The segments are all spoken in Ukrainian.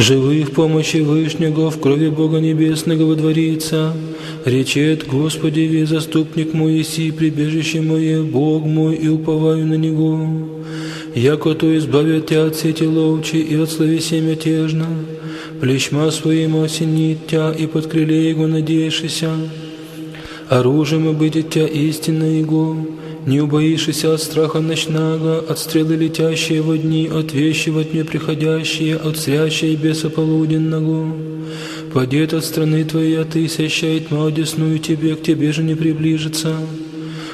Живых помощи Вышнего в крови Бога Небесного водворится. Речет, Господи, ви заступник мой, иси прибежище мое, Бог мой, и уповаю на Него. Яко то избавит тебя от сети ловчи и от словесия мятежно, плечма своим осенит тебя, и под крыле Его надеешься. Оружием будет тебя истинно Его, не убоишься от страха ночного, от стрелы летящие во дни, от вещи во тьме приходящие, от зрящей беса полуденного. Падет от страны твоей, а ты сящай тьма одесную тебе, к тебе же не приближится.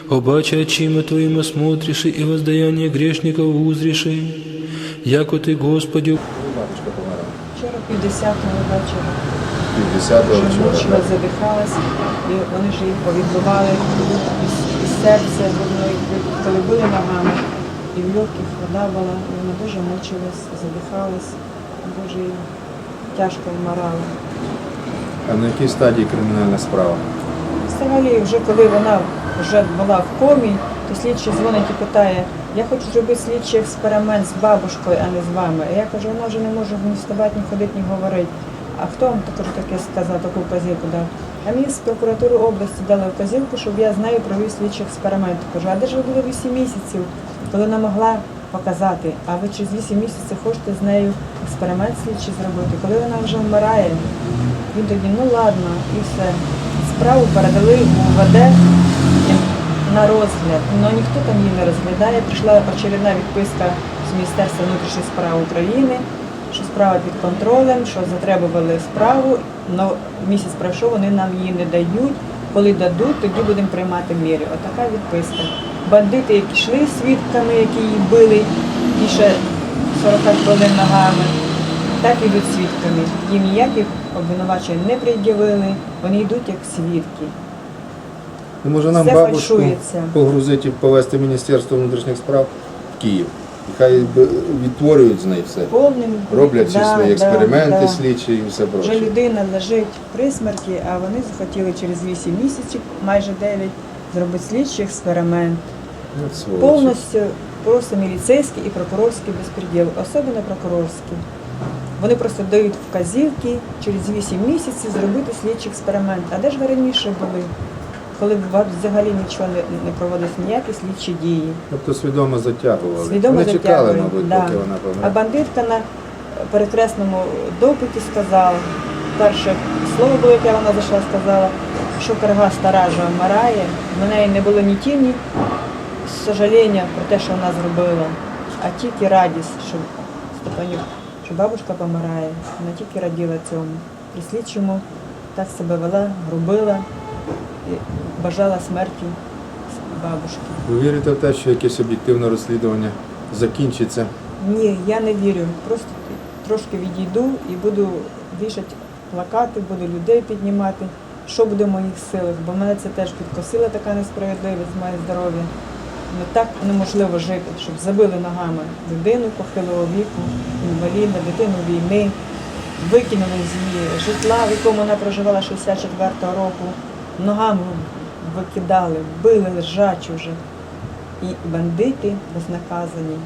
Обаче очима твоим осмотришь, и воздаяние грешников узришь, яко ты, Господи, Матушка померла. Вчора півдесятого вечора 50-го вже вчора. мучила, так? задихалась, і вони ж їх повідбивали і, і Серце, воно коли били ногами, і в легких вода була, і вона дуже мучилась, задихалась, дуже тяжко вмирала. А на якій стадії кримінальна справа? Взагалі, вже коли вона вже була в комі, то слідчий дзвонить і питає, я хочу зробити слідчий експеримент з бабушкою, а не з вами. А я кажу, вона вже не може ні вставати, ні ходити, ні говорити. А хто вам таке сказав, таку вказівку дав? Мені з прокуратури області дали вказівку, щоб я з нею провів слідчий експеримент. Кажу, а де ж ви були 8 місяців, коли вона могла показати, а ви через 8 місяців хочете з нею експеримент слідчий зробити. Коли вона вже вмирає, він тоді, ну ладно, і все. Справу передали в УВД на розгляд, але ніхто там її не розглядає. Прийшла очередна відписка з Міністерства внутрішніх справ України, що справа під контролем, що затребували справу, але місяць пройшов, вони нам її не дають. Коли дадуть, тоді будемо приймати міри. Отака відписка. Бандити, які йшли свідками, які її били, ще 40 хвилин ногами, так ідуть свідками. Їм ніяких обвинувачень не пред'явили, вони йдуть як свідки. Ну, може нам Все бабушку фальшується. погрузити і повезти в Міністерство внутрішніх справ в Київ. І хай відтворюють з неї все. Повним Роблять всі Да, свої експерименти да. слідчі і все Вже людина лежить при смерті, а вони захотіли через 8 місяців, майже 9, зробити слідчий експеримент. От. Повністю просто міліцейський і прокурорський безпреділ, особливо прокурорський. Вони просто дають вказівки через 8 місяців зробити слідчий експеримент. А де ж ви раніше були? Коли взагалі нічого не, не проводилось, ніякі слідчі дії. Тобто свідомо затягували. Свідомо Вони чекали, мабуть, да. поки вона А бандитка на перекресному допиті сказала, перше слово було, яке вона зайшла, сказала, що карга стара вже вмирає, в неї не було ні тіні сожаління про те, що вона зробила, а тільки радість, що Степанюк, що бабушка помирає. Вона тільки раділа цьому. При слідчому так себе вела, грубила і бажала смерті бабушки. Ви вірите в те, що якесь об'єктивне розслідування закінчиться? Ні, я не вірю. Просто трошки відійду і буду вішати плакати, буду людей піднімати. Що буде в моїх силах? Бо мене це теж підкосила така несправедливість, моє здоров'я. Ну так неможливо жити, щоб забили ногами людину похилого віку, інваліда, дитину війни, викинули з її житла, в якому вона проживала 64-го року, ногами викидали, били лежачі вже. І бандити безнаказані,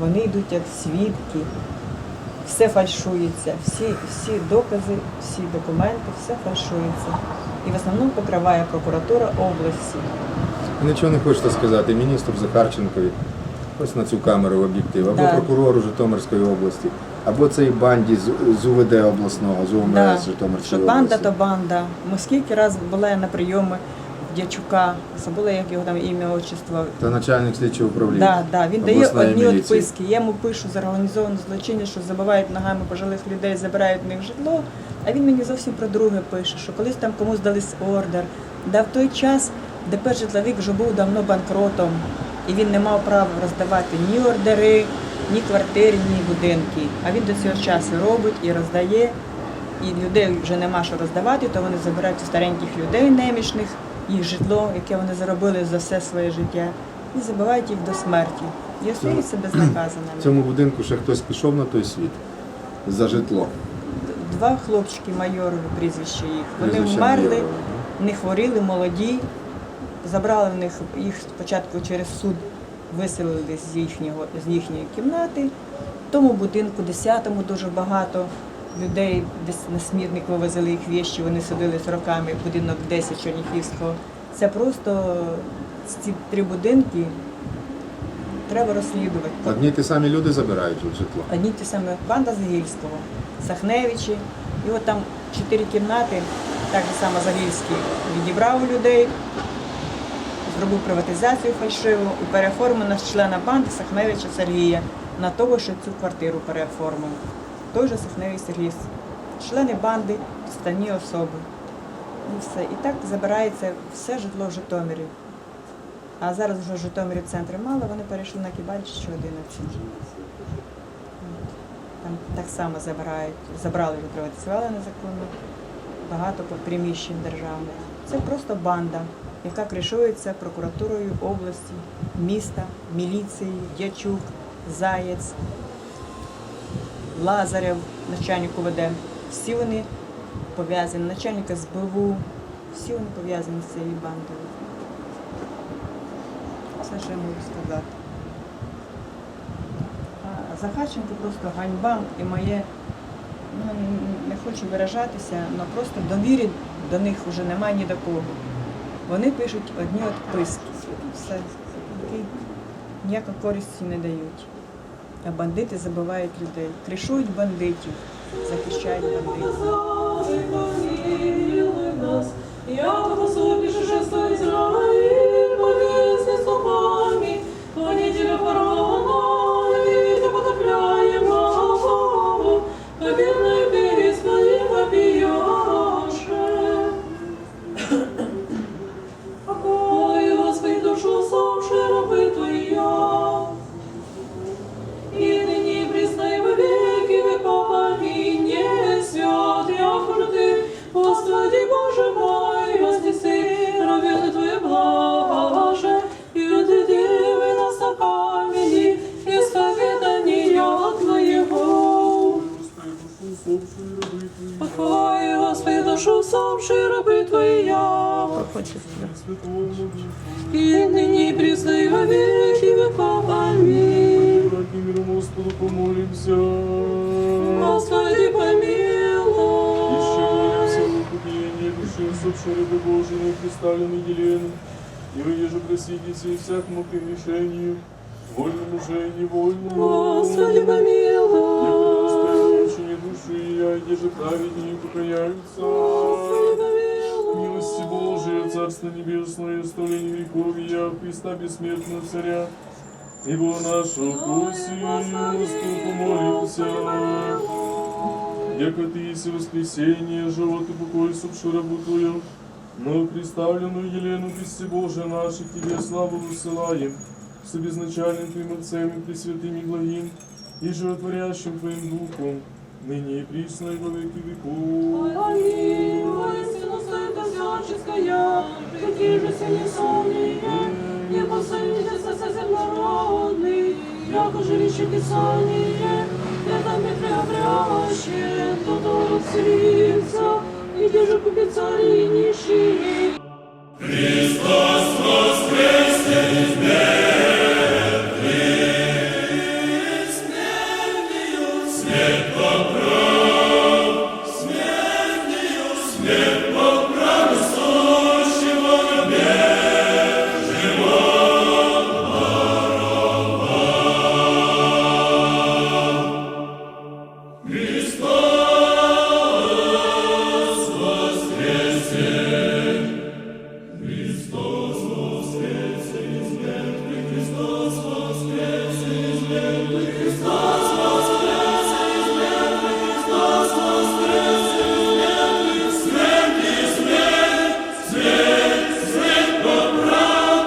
вони йдуть як свідки, все фальшується, всі, всі докази, всі документи, все фальшується. І в основному покриває прокуратура області. Нічого не хочете сказати міністру Захарченкові, ось на цю камеру в об'єктив, або Да. прокурору Житомирської області, або цій банді з, з УВД обласного, з УМВС Да, Житомирської що банда області. то банда. Ми скільки разів була я на прийоми Дячука, забула, як його там ім'я, отчество. Та начальник слідчого управління. Да, да. Він дає одні міліції. відписки. Я йому пишу за організоване злочиння, що забивають ногами пожилих людей, забирають в них житло. А він мені зовсім про друге пише, що колись там комусь дали ордер. Да в той час ДП житловик вже був давно банкротом, і він не мав права роздавати ні ордери, ні квартири, ні будинки. А він до цього часу робить і роздає. І людей вже нема що роздавати, то вони забирають стареньких людей немічних, їх житло, яке вони заробили за все своє життя, і забивають їх до смерті. І остаються В цьому будинку ще хтось пішов на той світ за житло. Два хлопчики майорові, прізвище їх. Вони Прізвище вмерли, Майорова, не хворіли, молоді. Забрали в них їх спочатку через суд виселили з їхнього з їхньої кімнати. В тому будинку, 10-му дуже багато людей десь на смітник вивозили їх вещі, вони садились роками, будинок 10 Черніхівського. Це просто ці три будинки треба розслідувати. Одні й ті самі люди забирають тут житло. Одні й ті самі банда Загільського, Сахневичі. І от там чотири кімнати, так само Загільський відібрав у людей, зробив приватизацію фальшиву і переоформив на члена банди Сахневича Сергія на того, що цю квартиру переоформив. Той же Сахневич Сергій. Члени банди, підставні особи. І все. І так забирається все житло в Житомирі. А зараз вже в Житомирі центри мало, вони перейшли на Кібальчичу 11. Там так само забирають, забрали вже приватизували незаконно, багато приміщень державних. Це просто банда, яка кришується прокуратурою області, міста, міліцією, Дячук, Заєць, Лазарев, начальник УВД. Всі вони пов'язані, начальник СБУ, всі вони пов'язані з цією бандою. Все, що я можу сказати. А Захарченко просто ганьба і моє, ну не хочу виражатися, але просто довіри до них вже немає ні до кого. Вони пишуть одні відписки. Все. Ніякої користі не дають. А бандити забивають людей. Кришують бандитів, захищають бандитів. Господи, Твоя, и ныне и присно и во веки веков. Аминь. Ради миру Господу помолимся. Господи, помилуй. Еще молимся о покуплении души усопшей рабы Божией, представленной Елены, и вы еже просидите всякому прегрешению, вольному же и невольному. Господи, помилуй. достойные души, я еже праведнее покаяются. Господи, помилуй. Милости Божия, Царство Небесное, столень веков, я Христа бессмертного Царя, Его нашего Косию, Господу помолимся. Яко Ты есть воскресение, живот и покой, субшу рабу Твою, но представленную Елену Христе Божия наших Тебе славу высылаем, с безначальным Твоим Отцем и Пресвятым и благим, и животворящим Твоим Духом, ныне и присно и во веки веков. Аминь. Воистину стоит всяческая, какие же сильные сонные, не посадите сосед народный, яко жилище Писание, это Петре обряще, тот отселится, и где же купит цари нищие. Христос